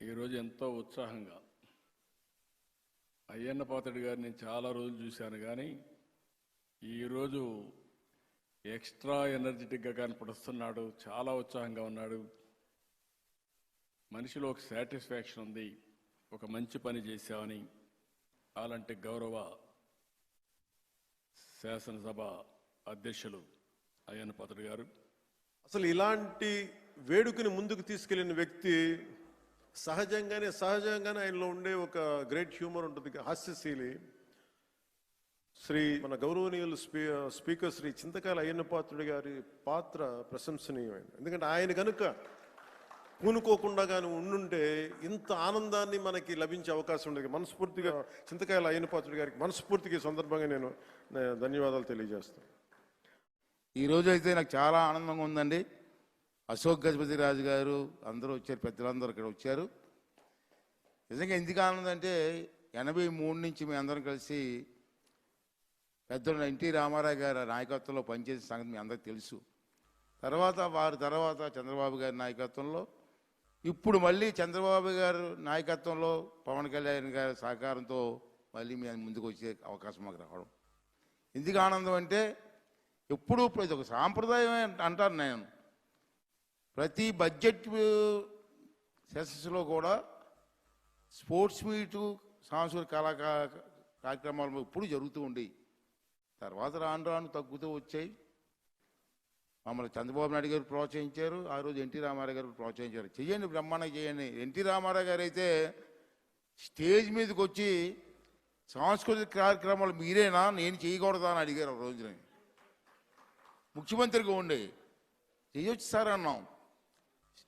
ఈరోజు ఎంతో ఉత్సాహంగా అయ్యన్న పాతడి గారిని చాలా రోజులు చూశాను కానీ ఈరోజు ఎక్స్ట్రా ఎనర్జెటిక్గా కనపడుస్తున్నాడు చాలా ఉత్సాహంగా ఉన్నాడు. మనిషిలో ఒక సాటిస్ఫాక్షన్ ఉంది ఒక మంచి పని చేశామని అలాంటి గౌరవ శాసనసభ అధ్యక్షులు అయ్యన్న పాత్రుడు గారు. అసలు ఇలాంటి వేడుకని ముందుకు తీసుకెళ్ళిన వ్యక్తి సహజంగానే సహజంగానే ఆయనలో ఉండే ఒక గ్రేట్ హ్యూమర్ ఉంటుంది హాస్యశీలి. శ్రీ మన గౌరవనీయులు స్పీ స్పీకర్ శ్రీ చింతకాల అయ్యన్న పాత్రుడి గారి పాత్ర ప్రశంసనీయమైనది ఎందుకంటే ఆయన కనుక పూనుకోకుండా కానీ ఉండుంటే ఇంత ఆనందాన్ని మనకి లభించే అవకాశం ఉండేది. మనస్ఫూర్తిగా చింతకాయల అయ్యన్న పాత్రుడి గారికి మనస్ఫూర్తిగా సందర్భంగా నేను ధన్యవాదాలు తెలియజేస్తాను. ఈరోజు అయితే నాకు చాలా ఆనందంగా ఉందండి. అశోక్ గజపతి రాజు గారు అందరూ వచ్చారు పెద్దలందరూ ఇక్కడ వచ్చారు. నిజంగా ఎందుకు ఆనందం అంటే ఎనభై మూడు నుంచి మేము అందరం కలిసి పెద్దలు ఎన్టీ రామారావు గారి నాయకత్వంలో పనిచేసిన సంగతి మీ అందరికీ తెలుసు. తర్వాత వారి తర్వాత చంద్రబాబు గారి నాయకత్వంలో ఇప్పుడు మళ్ళీ చంద్రబాబు గారు నాయకత్వంలో పవన్ కళ్యాణ్ గారి సహకారంతో మళ్ళీ మేము ముందుకు వచ్చే అవకాశం మాకు రావడం. ఎందుకు ఆనందం అంటే ఎప్పుడూ ఇది ఒక సాంప్రదాయమే అంటాను నేను. ప్రతి బడ్జెట్ సెషన్స్లో కూడా స్పోర్ట్స్ మీటు సాంస్కృతిక కళా కార్యక్రమాలు ఎప్పుడు జరుగుతూ ఉండేవి. తర్వాత రాను రాను తగ్గుతూ వచ్చాయి. మమ్మల్ని చంద్రబాబు నాయుడు గారు ప్రోత్సహించారు ఆ రోజు ఎన్టీ రామారావు గారు ప్రోత్సహించారు. చెయ్యండి బ్రహ్మాండం చేయండి ఎన్టీ రామారావు గారు అయితే స్టేజ్ మీదకి వచ్చి సాంస్కృతిక కార్యక్రమాలు మీరేనా నేను చేయకూడదా అని అడిగారు ఆ రోజున. ముఖ్యమంత్రిగా ఉండి. చేయొచ్చు సార్ అన్నాం.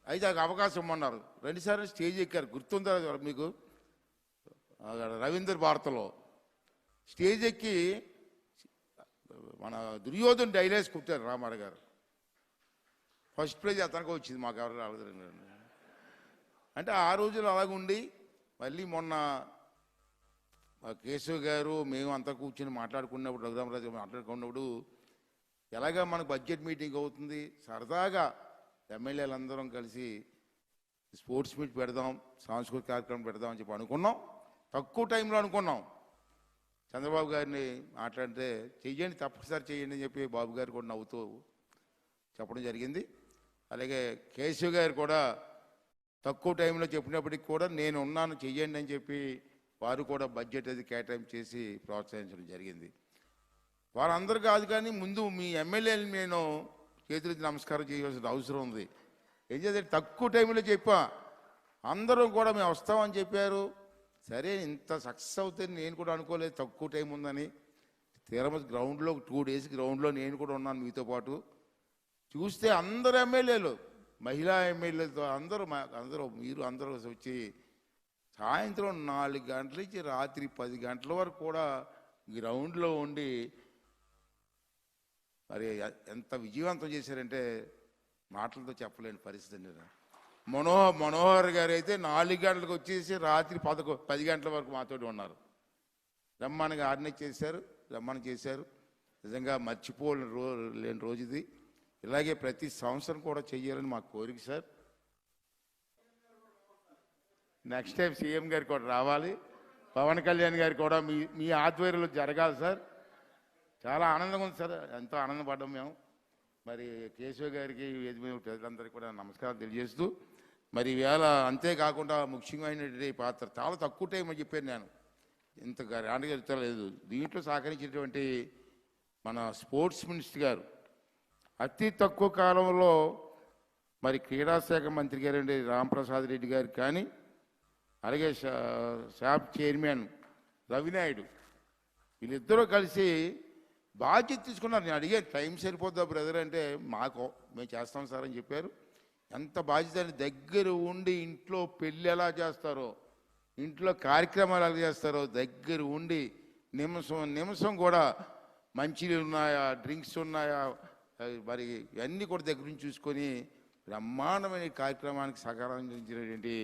అయితే నాకు అవకాశం ఉన్నారు రెండుసార్లు స్టేజ్ ఎక్కారు. గుర్తుందా మీకు? రవీంద్ర భారత్లో స్టేజ్ ఎక్కి మన దుర్యోధన్ డైలాగ్స్ కుట్టారు రామారావు గారు. ఫస్ట్ ప్రైజ్ అతనికి వచ్చింది మాకు ఎవరు రాలేదు. అంటే ఆ రోజులు అలాగుండి మళ్ళీ మొన్న కేశవ్ గారు మేము అంతా కూర్చొని మాట్లాడుకున్నప్పుడు రఘురామరాజు మాట్లాడుకున్నప్పుడు ఎలాగా మనకు బడ్జెట్ మీటింగ్ అవుతుంది? సరదాగా ఎమ్మెల్యేలందరం కలిసి స్పోర్ట్స్ మీట్ పెడదాం సాంస్కృతిక కార్యక్రమం పెడదాం అని చెప్పి అనుకున్నాం. తక్కువ టైంలో అనుకున్నాం. చంద్రబాబు గారిని మాట్లాడితే చెయ్యండి తప్పనిసరి చెయ్యండి అని చెప్పి బాబు గారు కూడా నవ్వుతూ చెప్పడం జరిగింది. అలాగే కేశవ్ గారు కూడా తక్కువ టైంలో చెప్పినప్పటికి కూడా నేను ఉన్నాను చెయ్యండి అని చెప్పి వారు కూడా బడ్జెట్ అది కేటాయింపు చేసి ప్రోత్సహించడం జరిగింది. వారందరూ కాదు కానీ ముందు మీ ఎమ్మెల్యేని నేను చేతులెత్తి నమస్కారం చేయవలసిన అవసరం ఉంది. ఏం చేస్తే తక్కువ టైంలో చెప్పా. అందరూ కూడా మేము వస్తామని చెప్పారు. సరే ఇంత సక్సెస్ అవుతుంది నేను కూడా అనుకోలేదు తక్కువ టైం ఉందని. తీరమస్ గ్రౌండ్లో టూ డేస్ గ్రౌండ్లో నేను కూడా ఉన్నాను మీతో పాటు. చూస్తే అందరు ఎమ్మెల్యేలు మహిళా ఎమ్మెల్యేలతో అందరూ అందరూ మీరు అందరూ వచ్చి సాయంత్రం నాలుగు గంటల నుంచి రాత్రి పది గంటల వరకు కూడా గ్రౌండ్లో ఉండి మరి ఎంత విజయవంతం చేశారంటే మాటలతో చెప్పలేని పరిస్థితి అండి మనో మనోహర్ మనోహర్ గారు అయితే నాలుగు గంటలకు వచ్చేసి రాత్రి పదకొ పది గంటల వరకు మాతోటి ఉన్నారు. రమ్మని ఆర్డినేట్ చేశారు రమ్మని చేశారు. నిజంగా మర్చిపోలేని రో లేని రోజు ఇది. ఇలాగే ప్రతి సంవత్సరం కూడా చెయ్యాలని మా కోరిక సార్. నెక్స్ట్ టైం సీఎం గారు కూడా రావాలి. పవన్ కళ్యాణ్ గారు కూడా మీ మీ ఆధ్వర్యంలో జరగాలి సార్. చాలా ఆనందంగా ఉంది సార్. ఎంతో ఆనందపడ్డాం మేము. మరి కేశవ్ గారికి వేది మీద ప్రజలందరికీ కూడా నమస్కారం తెలియజేస్తూ మరి ఈవేళ అంతేకాకుండా ముఖ్యమైనటువంటి పాత్ర చాలా తక్కువ టైం అని చెప్పాను నేను. ఇంత గ్రాండ్గా చెప్తలేదు. దీంట్లో సహకరించినటువంటి మన స్పోర్ట్స్ మినిస్టర్ గారు అతి తక్కువ కాలంలో మరి క్రీడా శాఖ మంత్రి గారండి రాంప్రసాద్ రెడ్డి గారు కానీ అలాగే షా- షాప్ చైర్మన్ రవినాయుడు వీళ్ళిద్దరూ కలిసి బాధ్యత తీసుకున్నారు. నేను అడిగాను టైం సరిపోద్దా బ్రదర్? అంటే మాకు మేము చేస్తాం సార్ అని చెప్పారు. ఎంత బాధ్యత అని దగ్గర ఉండి ఇంట్లో పెళ్ళి ఎలా చేస్తారో ఇంట్లో కార్యక్రమాలు ఎలా చేస్తారో దగ్గర ఉండి నిమిషం నిమిషం కూడా మంచినీళ్ళు ఉన్నాయా డ్రింక్స్ ఉన్నాయా మరి ఇవన్నీ కూడా దగ్గర నుంచి చూసుకొని బ్రహ్మాండమైన కార్యక్రమానికి కార్యక్రమానికి సహకరించినటువంటి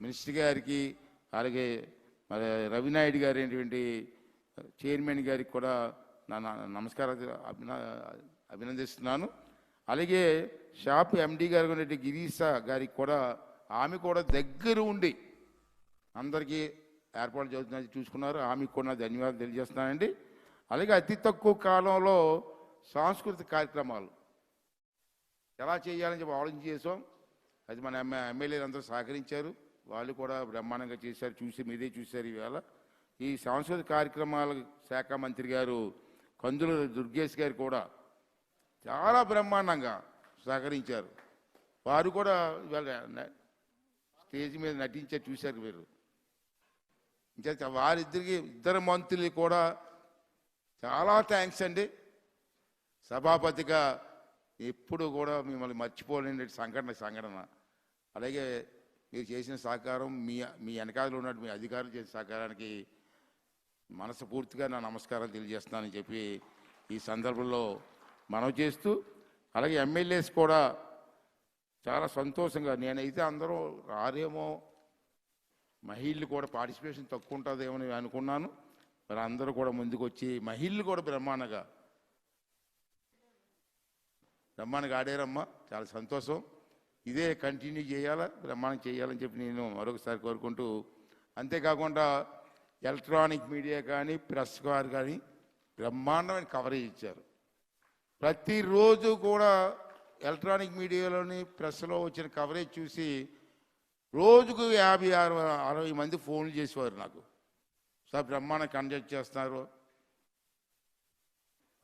మినిస్టర్ గారికి అలాగే మరి రవినాయుడు గారు అయినటువంటి చైర్మన్ గారికి కూడా నా నమస్కారం అభిన అభినందిస్తున్నాను. అలాగే షాప్ ఎండీ గారు ఉన్నటువంటి గిరీష గారికి కూడా ఆమె కూడా దగ్గర ఉండి అందరికీ ఏర్పాటు చేస్తున్నది చూసుకున్నారు. ఆమెకు కూడా ధన్యవాదాలు తెలియజేస్తున్నానండి. అలాగే అతి తక్కువ కాలంలో సాంస్కృతిక కార్యక్రమాలు ఎలా చేయాలని చెప్పి ఆలోచన చేసాం అది మన ఎమ్మె ఎమ్మెల్యేలు అందరూ సహకరించారు. వాళ్ళు కూడా బ్రహ్మాండంగా చేశారు. చూసి మీదే చూశారు ఈవేళ ఈ సాంస్కృతిక కార్యక్రమాల శాఖ మంత్రి గారు కందుల దుర్గేష్ గారు కూడా చాలా బ్రహ్మాండంగా సహకరించారు. వారు కూడా ఇవాళ స్టేజ్ మీద నటించే చూశారు మీరు ఇంకా వారిద్దరికి ఇద్దరు మంత్రులు కూడా చాలా థ్యాంక్స్ అండి. సభాపతిగా ఎప్పుడు కూడా మిమ్మల్ని మర్చిపోలేని సంఘటన సంఘటన. అలాగే మీరు చేసిన సహకారం మీ మీ వెనకాల ఉన్నట్టు మీ అధికారులు చేసిన సహకారానికి మనస్ఫూర్తిగా నా నమస్కారం తెలియజేస్తున్నానని చెప్పి ఈ సందర్భంలో మనవి చేస్తూ అలాగే ఎమ్మెల్యేస్ కూడా చాలా సంతోషంగా నేనైతే అందరూ రారేమో మహిళలు కూడా పార్టిసిపేషన్ తక్కువ ఉంటుందేమో అనుకున్నాను. మరి అందరూ కూడా ముందుకు వచ్చి మహిళలు కూడా బ్రహ్మాండంగా బ్రహ్మాండంగా ఆడారమ్మా. చాలా సంతోషం. ఇదే కంటిన్యూ చేయాలా బ్రహ్మాండం చేయాలని చెప్పి నేను మరొకసారి కోరుకుంటూ అంతేకాకుండా ఎలక్ట్రానిక్ మీడియా కానీ ప్రెస్ వారు కానీ బ్రహ్మాండమైన కవరేజ్ ఇచ్చారు. ప్రతిరోజు కూడా ఎలక్ట్రానిక్ మీడియాలోని ప్రెస్లో వచ్చిన కవరేజ్ చూసి రోజుకు యాభై ఆరు అరవై మంది ఫోన్లు చేసేవారు నాకు. సార్ బ్రహ్మాండం కండక్ట్ చేస్తున్నారు.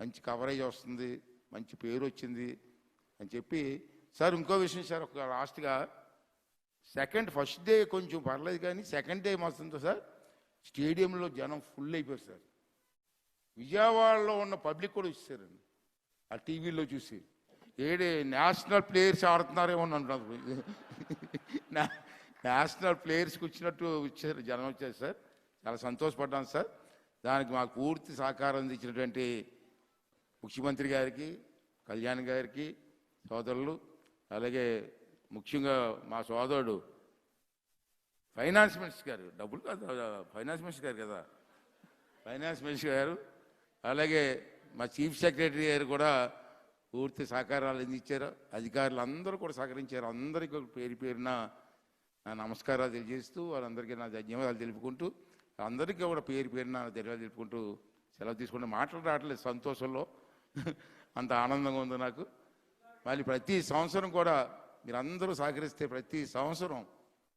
మంచి కవరేజ్ వస్తుంది మంచి పేరు వచ్చింది అని చెప్పి. సార్ ఇంకో విషయం సార్ ఒక లాస్ట్గా సెకండ్ ఫస్ట్ డే కొంచెం పర్లేదు కానీ సెకండ్ డే వస్తుందో సార్ స్టేడియంలో జనం ఫుల్ అయిపోయారు సార్. విజయవాడలో ఉన్న పబ్లిక్ కూడా ఇచ్చారండి ఆ టీవీలో చూసి. ఏడే నేషనల్ ప్లేయర్స్ ఆడుతున్నారేమో అని అంటున్నారు. నేషనల్ ప్లేయర్స్కి వచ్చినట్టు ఇచ్చారు జనం వచ్చారు సార్. చాలా సంతోషపడ్డాను సార్. దానికి మాకు పూర్తి సహకారం అందించినటువంటి ముఖ్యమంత్రి గారికి కళ్యాణ్ గారికి సోదరులు అలాగే ముఖ్యంగా మా సోదరుడు ఫైనాన్స్ మినిస్టర్ గారు డబ్బులు కాదు ఫైనాన్స్ మినిస్టర్ గారు కదా. ఫైనాన్స్ మినిస్టర్ గారు అలాగే మా చీఫ్ సెక్రటరీ గారు కూడా పూర్తి సహకారాలు అందించారు. అధికారులు అందరూ కూడా సహకరించారు. అందరికీ ఒక పేరు పేరున నా నమస్కారాలు తెలియజేస్తూ వాళ్ళందరికీ నా ధన్యవాదాలు తెలుపుకుంటూ అందరికీ కూడా పేరు పేరున ధన్యవాదాలు తెలుపుకుంటూ సెలవు తీసుకుంటే మాటలు రావట్లేదు సంతోషంలో. అంత ఆనందంగా ఉంది నాకు. మళ్ళీ ప్రతి సంవత్సరం కూడా మీరందరూ సహకరిస్తే ప్రతి సంవత్సరం